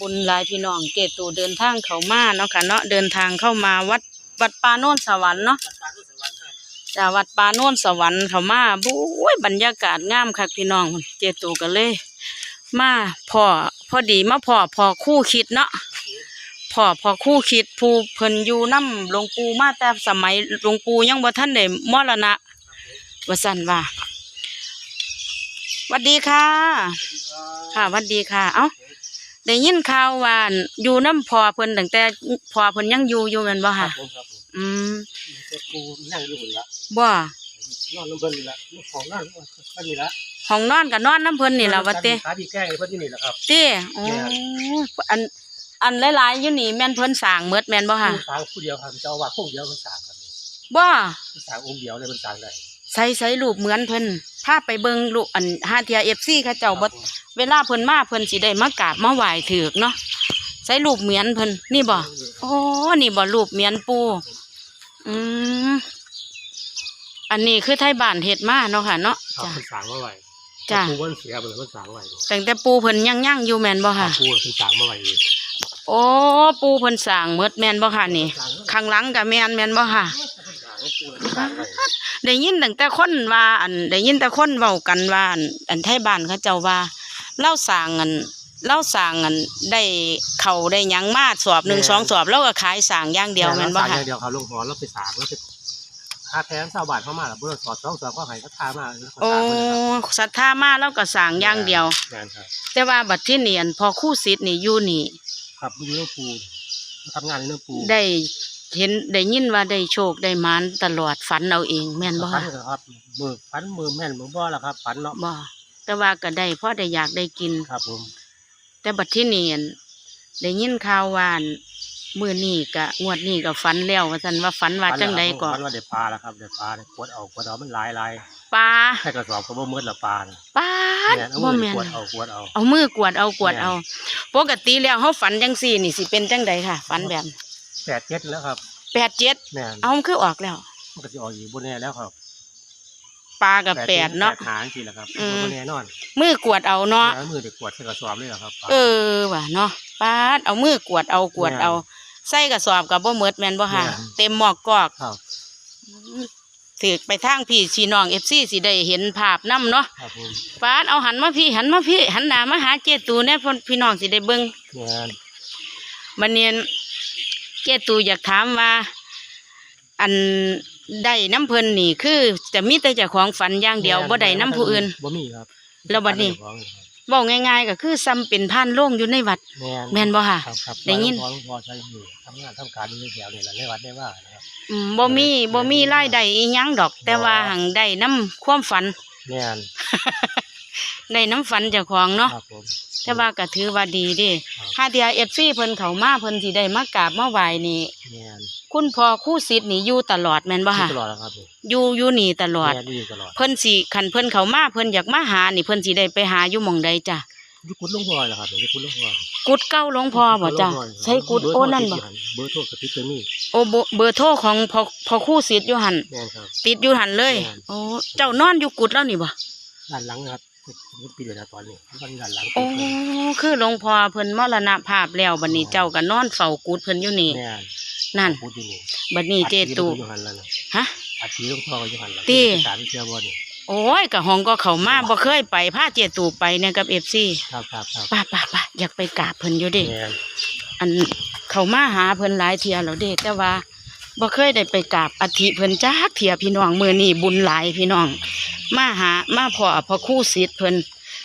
บุญลายพี่น้องเกตูเดินทางเขามาเนาะค่ะเนาะเดินทางเข้ามาวัดวัดปาโน่นสวรรค์เนาะจากวัดปาโน่นสวรรค์เขามาบุ้ยบรรยากาศงามคักพี่น้องเจตูก็เลย มาพ่อพอดีมาพ่อพ่อคู่คิดเนาะพ่อพ่อคู่คิดผู้เพิ่นอยู่น้ำหลวงปู่มาแต่สมัยหลวงปู่ยังบ่ทันได้มรณะว่าซั่นว่าวัดดีค่ะ ค่ะหวัดดีค่ะ เอ้า ได้ยินข่าวว่าอยู่น้ำพอเพิ่นตั้งแต่พอเพิ่นยังอยู่อยู่แม่นบ่ครัค่ะบผมครับผมอืมจะกูนั่งอยู่หุ่นละบ่นอนน้ำเบิ้ลนี่ละลูกของนั่นก็นี่ละห้องนอนก็นอนน้ำเพิ่นนี่ล่ะว่าเต้ขาดีแกล้งเพิ่นที่นี่แหละครับเต้โอ้อันอันหลายๆอยู่นี่แม่นเพิ่นสร้างเมดแม่นบ่ค่ะผู้สาวผู้เดียวครับเจ้าอาว่าสพวกเดียวเพิ่นสร้างครับบ่เพิ่นสร้างองค์เดียวเลยเพิ่นสร้างได้ ใส่ใส่รูปเหมือนเพิ่นพาไปเบิ่งรูปอันหาเทีย FC เขาเจ้าบ่เวลาเพิ่นมาเพิ่นสิได้มากราบมาไหว้ถูกเนาะใส่รูปเหมือนเพิ่นนี่บ่โอ้นี่บ่รูปเหมือนปู่อืมอันนี้คือไทยบ้านเฮ็ดมาเนาะค่ะ เนาะครับจ้ะเพิ่นสร้างมาไว้จ้ะผู้เพิ่นเสียไปเลยเพิ่นสร้างไว้ตั้งแต่ปูเพิ่นยังย่างอยู่แม่นบ่ค่ะผู้เพิ่นสร้างมาไว้เองโอ้ปูเพิ่นสร้างเมดแม่นบ่ค่ะนี่สร้างเพิ่นข้างหลังก็แม่นแม่นบ่ค่ะ ไว้ได้ยินตั้งแต่คนว่าอันได้ยินแต่คนเว้ากันว่าอันอันไทยบ้านเขาเจ้าว่าเล่าสร้างอันเล่าสร้างอันได้เข้าได้หยังมาสอบหนึ่งสองสอบแล้วก็ขายสร้างอย่างเดียวแม่นบ่สร้างอค่ะย่างเดียวครับลงหอแล้วไปสร้างแล้วไปค่าแทนชาวบ้านเข้ามาแล้วเพิ่นสอดสองสอบก็ให้เขาทามาโอ้ศรัทธามาแล้วก็สร้างอย่างเดียวงานครับแต่ว่าบัดที่นี่อันพอครู่ศิษย์นี่อยู่นี่ ครับอยู่เรื่องปูทำงานในเรื่องปูได้ เห็นได้ยินว่าได้โชคได้หมานตลอดฝันเอาเอง แม่นบ่ฟัค่ะนครับมือฟันมือแม่นมือบ่ล่ะครับฟันเนาะบ่แต่ว่าก็ได้เพราะได้อยากได้กิน ครับผมแต่บัดที่นี่อั่นได้ยินข่าวว่าอั่นมื้อนี้ก็งวดนี้ก็ฝันแล้วว่าซั่นว่าฝันว่าจังใดก็ฟันว่าได้ปลาแล้วครับได้ปลาได้กวดเอากวดเอามันหลายหลายปลาแค่กระสอบก็บ่หมืดละปลาน่ะปลาดแม่นเอาบ่มือแม่นกวดเอากวดเอา เอามือกวดเอากวดแม่นเอา ปกติแล้วเฮาฝันจังซี่นี่สิเป็นจังใดค่ะ ฝันแบบ แปดเจ็ดแล้วครับแปดเจ็ดแม่นเอามันคือออกแล้ว มันก็สิออกอยู่บนแน่แล้วครับปลากับแปดเนาะ แปดหางสิแหละครับอืม บนแน่นอนมือกวดเอาเนาะแล้วมือได้กวดใส่กระสอบเลยเหรอครับปลาเออว่ะเนาะปาดเอามือกวดเอากวดเอาใส่กระสอบกับบ่หมดแม่นบ่ค่ะแม่นเต็มหมอกกอกครับ ถือไปทางพี่ชีน้อง FC สิได้เห็นภาพนํเนาะครับผมปาดเอาหันมาพี่หันมาพี่หันหน้ามาหาเจตูแน่พนพี่น้องสิได้เบิ่งแม่นบันเนียน เจตูอยากถามว่า อันได้น้ำเพิ่นนี่คือจะมีแต่เจ้าของฝันอย่างเดียวบ่ได้น้ำผู้อื่นบ่มีครับแล้วบัดนี้เจ้าของครับบอกง่ายๆก็คือซ้ำเป็นผ่านโล่งอยู่ในวัดแม่นแม่นบ่ค่ะครับครับได้ยินพอพอใช้อยู่ทำงานทำการอยู่ในแถวนี่แหละในวัดได้ว่านะครับอืมบ่มีบ่มีรายได้อีหยังดอก แต่ว่าหังได้น้ำความฝันแม่นได้น้ำฝันเจ้าของเนาะครับผม แต่ว่าก็ถือว่าดีเด้ครับถ้าเดีย FC เพิ่นเข้ามาเพิ่นสิได้มากราบมาไหว้นี่ แม่นคุณพ่อครู่ศิษย์นี่อยู่ตลอดแม่นบ่อยู่ค่ะตลอดแล้วครับผมอยู่อยู่นี่ตลอด แม่นอยู่ตลอดเพิ่นสิคันเพิ่นเขามาเพิ่นอยากมาหานี่เพิ่นสิได้ไปหาอยู่หม่องใดจ้ะอยู่กุดหลวงพ่อเหรอครับผมอยู่กุดหลวงพ่อกุดเก้าหลวงพ่อบ่จ้ะหลวงพ่อใช่กุดโอ้นั่นบ่เบอร์โทรกับที่ตัวนี้โอ้เบอร์เบอร์โทรของพ่อพ่อครู่ศิษย์อยู่หั่นแม่นครับ ติดอยู่หั่นเลยแม่น โอ้เจ้านอนอยู่กุดแล้วนี่บ่ด้านหลังนะครับ ผมปีเดียวนะตอนนี้ตอนนี้ด้านหลังโอ้คือหลวงพ่อเพิ่นมรณภาพแล้วบัดนี้เจ้าก็นอนเฝ้ากุดเพิ่นอยู่นี่ แม่นนั่น พูดอยู่นี่บัดนี้เจตูอัฐิอยู่หันแล้วนะฮะอัฐิหลวงพ่อก็อยู่หันแล้วติ สารที่เชื่อบ่นี่โอ้ยก็ห้องก็เข้ามาบ่เคยไปพาเจตูไปเนี่ยกับ FC ครับครับครับป้าป้าป้าอยากไปกราบเพิ่นอยู่เด้ แม่นอันเขามาหาเพิ่นหลายเทียแล้วเด้แต่ว่า บ่เคยได้ไปกราบอธิเพิ่นจักเทียพี่น้องมือนี้บุญหลายพี่น้อง มาหามาพ่อพระครู่ศิษย์เพิ่น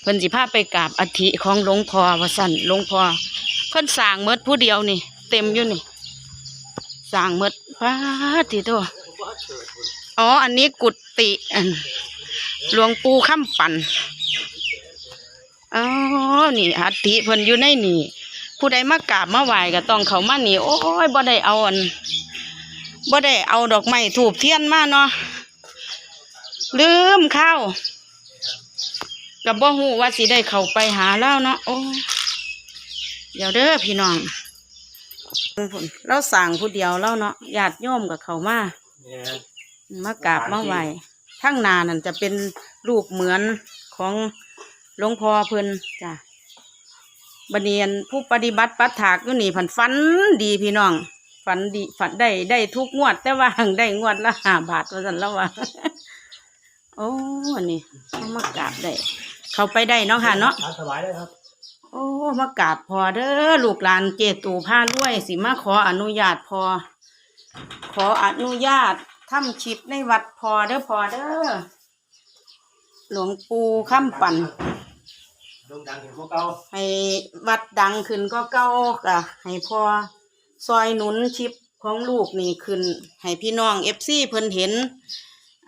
เพิ่นสิพาไปกราบอธิของหลวงพ่อว่าซั่นหลวงพ่อเพิ่นสร้างหมดผู้เดียวนี่ เต็มอยู่นี่สร้างหมดพาติโตอ๋อ อันนี้กุฏิอันหลวงปู่คำปันอ๋อนี่อธิเพิ่นอยู่ในนี่ ผู้ใดมากราบมาไหว้ก็ต้องเขามานี่โอ้ยบ่ได้เอาอัน บ่ได้เอาดอกไม้ถูกเทียนมาเนาะลืมข้าวกับบ่ฮู้ว่าสิได้เข้าไปหาแล้วเนาะโอ้เดี๋ยวเด้อพี่น้องเราสั่งผู้เดียวแล้วเนาะญาติโยมกับเขามาแม่นมากราบมาไหวทั้งนานั่นจะเป็นรูปเหมือนของหลวงพ่อเพิ่นจ้ะบัดเนียนผู้ปฏิบัติปัฏฐากอยู่นี่ผันฝันดีพี่น้อง ฝันดีฝันได้ได้ทุกงวด แต่ว่าหังได้งวดละห้าบาทว่าสันแล้วว่าโอ้อันนี้เอามากราบได้เขาไปได้เนาะค่ะเนาะตามสบายเลยครับ โอ้มากราบพอเด้อลูกหลานเจตูผ้ารวยสิมาขออนุญาตพอ ขออนุญาตทำชิปในวัดพอเด้อพอเด้อหลวงปู่ข้ามปั่นโด่งดังเห็นพวกเก่าให้วัดดังขึ้นก็เก้ากะให้พอ ซอยหนุนชิปของลูกนี่ขึ้น ให้พี่น้องเอฟซีเพิ่นเห็น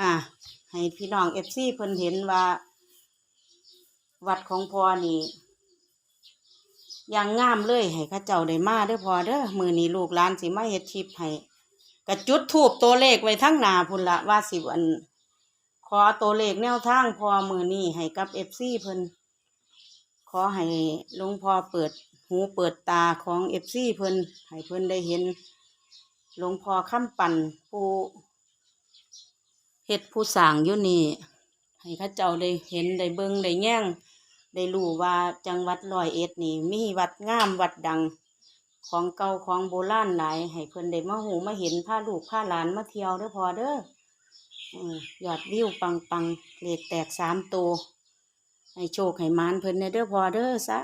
อ่า ให้พี่น้องเอฟซีเพิ่นเห็นว่า วัดของพอนี่ย่างงามเลยให้ข้าเจ้าได้มาเด้อพอเด้อมือนี้ลูกหลานสิมาเฮ็ดชิปให้กระจุดทูบตัวเลขไว้ทั้งหนาพุ่นละว่าสิอันขอตัวเลขแนวทางพอมือนี้ให้กับเอฟซีเพิ่นขอให้หลวงพ่อเปิด หูเปิดตาของเอฟซีเพิ่นให้เพิ่นได้เห็นหลวงพ่อค้ำปั่นผู้เฮ็ดผู้สร้างอยู่นี่ ให้ข้าเจ้าได้เห็นได้เบิ่งได้แย่งได้รู้ว่าจังหวัดร้อยเอ็ดนี่ มีวัดงามวัดดัง ของเก่าของโบราณหลาย ให้เพิ่นได้มาหูมาเห็นพาลูกพาหลานมาเที่ยวเด้อพอเด้ออยอดวิวปังปังเลขแตกสามตัวให้โชคให้มานเพิ่นเนเด้อพอเด้อสา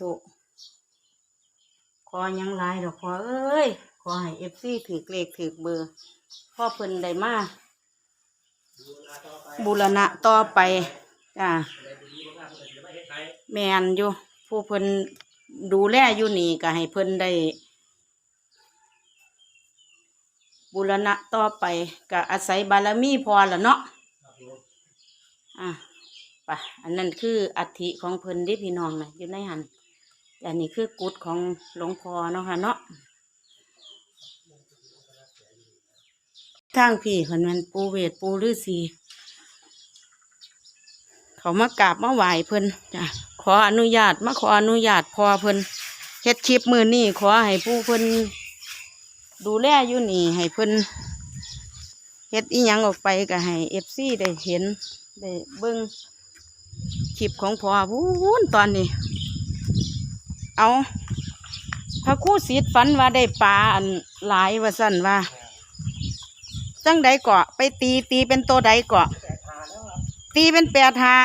ธุ อยังหลายดอกพอเอ้ย ขอให้เอฟซีถือเลขถือเบอร์พ่อเพิ่นได้มาบูรณะต่อไปจ้าแมนอยู่ ผู้เพิ่นดูแลอยู่นี่ก็ให้เพิ่นได้บูรณะต่อไปก็อาศัยบารมีพอละเนาะอะไปอันนั้นคืออัฐิของเพิ่นเดิพี่น้องนะอยู่ในหัน อันนี้คือกุฏของหลวงพ่อเนาะค่ะเนาะทางพี่พันมันปูเวทปูฤาษีเขามากราบมาไหว้เพิ่นจ้ะขออนุญาตมาขออนุญาตพอเพิ่นเฮ็ดคลิปมือนี่ขอให้ผู้เพิ่นดูแลอยู่นี่ให้เพิ่นเฮ็ดอีหยังออกไปก็ให้เอฟซีได้เห็นได้เบิ้งคลิปของพ่อพูนตอนนี้ เอาพระครู่ศิษย์ฝันว่าได้ปลาอันหลายว่าสั่นว่าจังใดเกาะไปตีตีเป็นตัวใดเกาะตีเป็นแปดหา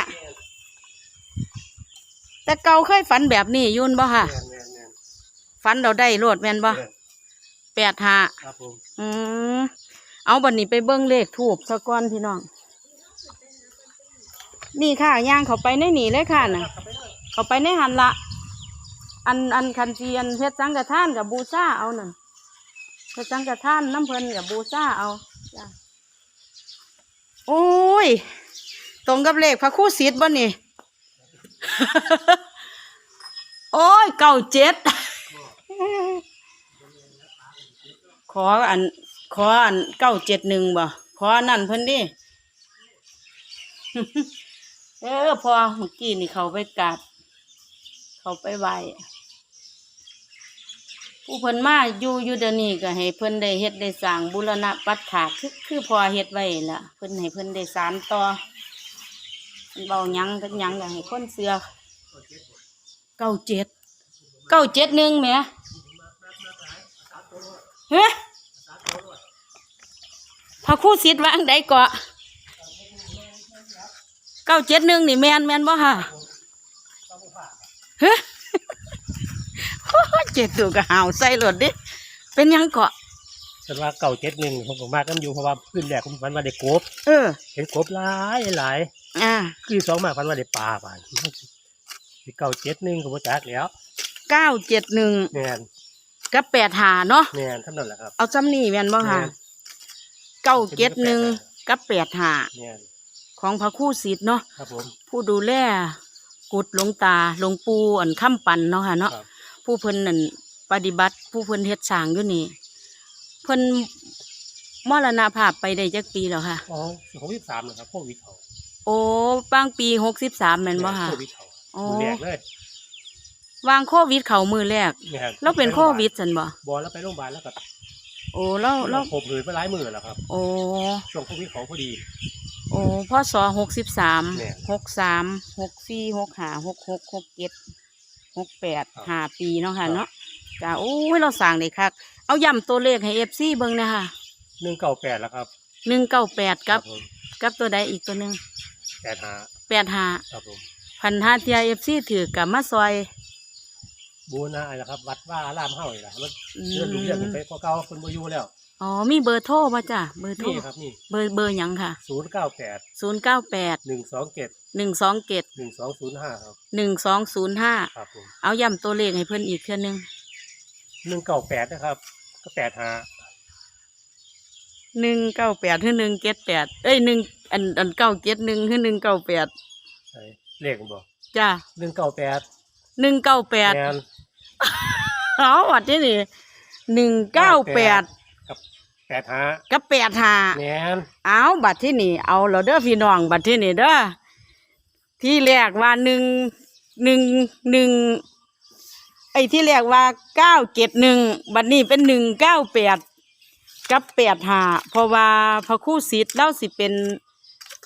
แต่เก่าเคยฝันแบบนี้อยุ่นบ่ค่ะแม่นแม่นแม่นฝันเราได้โลดแม่นบ่แม่นแปดหาครับผมอืมเอาบันนี้ไปเบิ้งเลขถูกสะก้อนพี่น้อง นี่ค่ะย่างเขาไปในนี่เลยค่ะน่ะเขาไปในหันละ อันอันคันเจียนเพชรสังกะท่านกับบูซาเอานั่นเพชรสังกะท่านน้ำเพลินกับบูซาเอาจ้ะโอ้ย ตรงกับเลขพระคู่ศิษย์บ่นี่ โอ้ยเก้าเจ็ด ขออัน ขออันเก้าเจ็ดหนึ่งบ่ขออันนั่นเพิ่นดิ เออพอเมื่อกี้นี่เขาไปกราบเขาไปไหว ผู้เพิ่นมาอยู่อยู่เดี๋ยวนี้ก็ให้เพิ่นได้เฮ็ดได้สร้างบุรณะปัฏฐาคือคือพอเฮ็ดไว้ละเพิ่นให้เพิ่นได้สานต่อเพิ่นเบาหยังกันหยังก็ให้คนเสือเก้าเจ็ดเก้าเจ็ดหนึ่งแหมเฮ้พระคู่ศิษย์วางใดเกาะเก้าเจ็ดหนึ่งนี่แมนแมนบ่ค่ะเฮ้ เจ็ดตัวก็หาวใส่รถดิเป็นหยังเกาะฉันว่าเก่าเจ็ดหนึ่งผมก็มากกันอยู่เพราะว่าขึ้นแรกผมฝันว่าได้กบเออ เห็นกบหลายหลายอ่าคือสองมากฝันว่าได้ปลาป่านสิเก่าเจ็ดหนึ่งก็บ่จักแล้วเก้าเจ็ดหนึ่งแม่นกับแปดหาเนาะแม่นท่านนั่นแหละครับเอาจำนี่แม่นบ่ค่ะเก้าเจ็ดหนึ่งกับแปดหาแม่นของพระครู่ศิษย์เนาะครับผมผู้ดูแลกุดหลวงตาหลวงปู่อันค้ำปันเนาะค่ะเนาะครับ ผู้เพิ่นนั่นปฏิบัติ ผู้เพิ่นเฮ็ดสร้างอยู่นี่เพิ่นมรณภาพไปได้จักปีแล้วค่ะ อ๋อสิของที่สามนะครับพวกวิทย์เขาโอ้บางปีหกสิบสามแม่นบ่ค่ะ พวกวิทย์เขาอ๋อ ดูแรกเลยวางโควิดเขามือแรกแม่นแล้วเป็นโควิดสันบ่บอลแล้วไปโรงพยาบาลแล้วก็โอ้แล้วแล้วผมเลยไปหลายมือแล้วครับโอ้ช่วงโควิดเขาพอดี โอ้พ่อสอหกสิบสามแม่น หกสามหกสี่หกห้าหกหกหกเจ็ด หกแปดครับห้าปีเนาะค่ะครับเนาะจ้าโอ้ยเราสั่งเลยคักเอาย้ำตัวเลขให้เอฟซีเบิ่งนะคะหนึ่งเก้าแปดแล้วครับหนึ่งเก้าแปดกับผมกับตัวใดอีกตัวหนึ่งแปดหาแปดห้าครับผมพันห้าเทียเอฟซีถือกับมาซอยบูนะอะไรครับ วัดว่าอารามเฮาอีกแล้วมันอืเลื่อนลุกเลื่อนขึ้นมไปพอเก่าคนบ่อยู่แล้ว อ๋อมีเบอร์โทรป่ะจ้ะเบอร์โทรนี่ครับนี่เบอร์เบอร์หยังค่ะศูนย์เก้าแปดศูนย์เก้าแปดหนึ่งสองเจ็ดหนึ่งสองเกตหนึ่งสองศูนย์ห้าครับหนึ่งสองศูนย์ห้าครับผมเอาย้ำตัวเลขให้เพื่อนอีกเท่านึงหนึ่งเก้าแปดนะครับ ก็แปดหาหนึ่งเก้าแปดคือหนึ่งเจ็ดแปดเอ้ยหนึ่งอันอันเก้าเจ็ดหนึ่งคือหนึ่งเก้าแปดไอ้เลขมันบอกจ้าหนึ่งเก้าแปดหนึ่งเก้าแปดแมนเอาวัดที่นี่หนึ่งเก้าแปดกับแปดหากับแปดห้าแมนเอาบัตรที่นี่เอาเราเด้อพี่น้องบัตรที่นี่เด้อที่แรกว่าหนึ่งหนึ่งหนึ่งไอ้ที่แรกว่าเก้าเจ็ดหนึ่งบัตรนี้เป็นหนึ่งเก้าแปดกับแปดห้าเพราะว่าพระครู่ศิษย์เล่าสิเป็น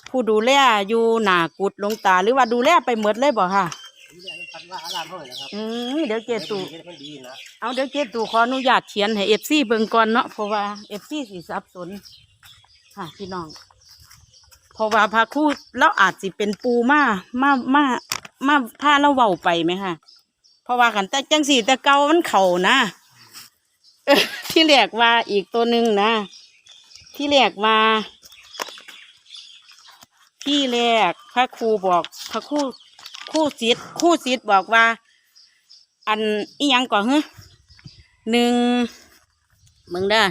ผู้ดูแลอยู่หนากุดหลวงตาหรือว่าดูแลไปหมดเลยบ่ค่ะ นี่แหละมันพันว่าอารามเฮาอีกแล้วครับอืมเดี๋ยวเจตูเฮ็ดให้มันดีนะเอาเดี๋ยวเจตูขออนุญาตเขียนให้เอฟซีเบิ่งก่อนเนาะเพราะว่าเอฟซีสิสับสนค่ะพี่น้องเพราะว่าพระครู่เราอาจสิเป็นปูมามามามาพาเราเว้าไปไหมค่ะ เพราะว่ากันแต่จังสี่แต่เก่ามันเข่านะเออที่แรกว่าอีกตัวหนึ่งนะ ที่แรกว่าที่แรกพระครูบอกพระครู ครู่ศิษย์ครู่ศิษย์บอกว่า อันอีหยังก่อนเหรอหนึ่งมึงเด้อ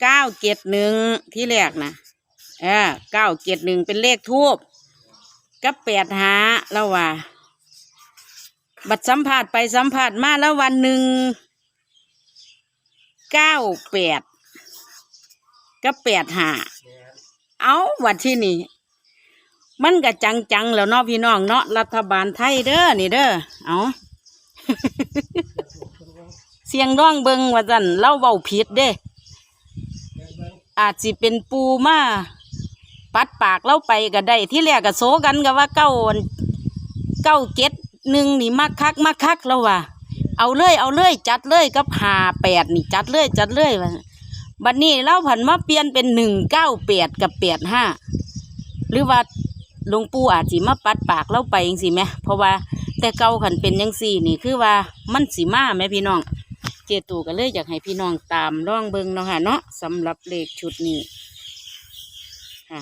เก้าเจ็ดหนึ่งที่แรกนะเออเก้าเจ็ดหนึ่งเป็นเลขทูบกับแปดหาแล้วว่า บัดสัมผัสไปสัมผัสมาแล้ววันหนึ่งเก้าแปดกับแปดหาแมนเอาวันที่นี่ มันก็จังๆแล้วเนาะพี่น้องเนาะรัฐบาลไทยเด้อนี่เด้อเอาเสียงร้องเบิงว่าจันเล่าเบาผิดเด้ อาจสิเป็นปูมาปัดปากเล่าไปก็ได้ ที่แรกก็โซกันก็ว่าเก้าเก้าเจ็ดหนึ่งนี่มักคักมักคักแล้วว่าเอาเลย เอาเลย จัดเลยกับหาแปดนี่จัดเลย จัดเลยว่าบัดนี้เล่าผันมาเปลี่ยนเป็นหนึ่งเก้าแปดกับแปดห้าหรือว่า หลวงปู่อาจสิมาปัดปากเล่าไปยังสิไหมเพราะว่าแต่เก่าขันเป็นยังสี่นี่คือว่ามันสีมาไหมพี่น้อง เจตูก็เลยอยากให้พี่น้องตามร่องเบิงเนาะค่ะเนาะสำหรับเลขชุดนี้ค่ะ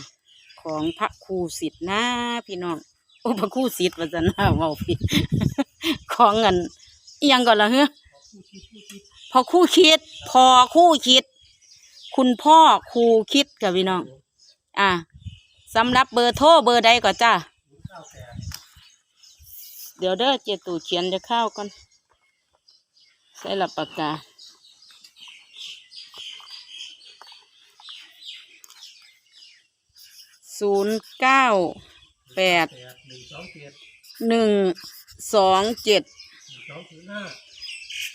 ของพระครูสิทธิ์นะพี่น้องโอ้พระครูสิทธิ์ว่าจะน่าเมาผิดของเงินอียังก่อนละเฮ้อพอคู่คิด พอคู่คิด คุณพ่อครูคิดกับพี่น้อง อ่า สำหรับเบอร์โทรเบอร์ใดก่อนจ้าเดี๋ยวเด้อเจตูเขียนจะเข้าก่อนใส่หลับปากกาศูนย์เก้าแปดหนึ่งสองเจ็ด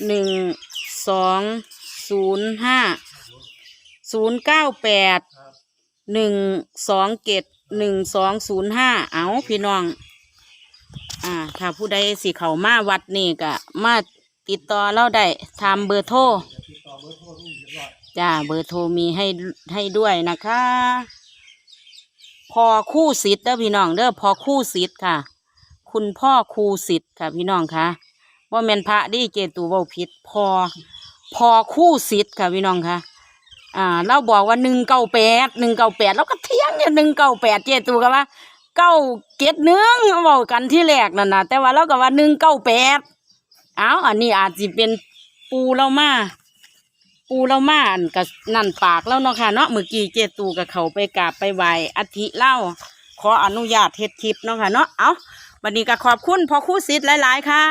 หนึ่งสองศูนย์ห้าศูนย์เก้าแปด หนึ่งสองเจ็ดหนึ่งสองศูนย์ห้าเอาพี่น้อง อ่า ถ้าผู้ใดสิเขามาวัดนี่ก็มาติดต่อเราได้ทำเบอร์โทรจะติดต่อเบอร์โทรนี่เรียบร้อยจ้าเบอร์โทรมีให้ให้ด้วยนะคะ พอคู่สิทธิ์เด้อพี่น้องเด้อพอคู่สิทธิ์ค่ะ คุณพ่อครูสิทธิ์ค่ะพี่น้องค่ะว่าแมนพระดิเจตูเว่าผิดพอพอคู่สิทธิ์ค่ะพี่น้องค่ะ อ่าเราบอกว่าหนึ่งเก้าแปดหนึ่งเก้าแปดแล้วก็เที่ยงเนี่ยหนึ่งเก้าแปดเจตูก็ว่าเก้าเจ็ดหนึ่งบอกกันที่แรกนั่นนะแต่ว่าเราก็ว่าหนึ่งเก้าแปดเอาอันนี้อาจจะเป็นปูเรามาปูเรามาอันกับนั่นปากแล้วเนาะค่ะเนาะเมื่อกี้เจตูกับเขาไปกราบไปไหวอาทิเล่า ขออนุญาตเฮ็ดคลิปเนาะค่ะเนาะเอาวันนี้ก็ขอบคุณพ่อครู่สิทธิ์หลาย ๆ ค่ะ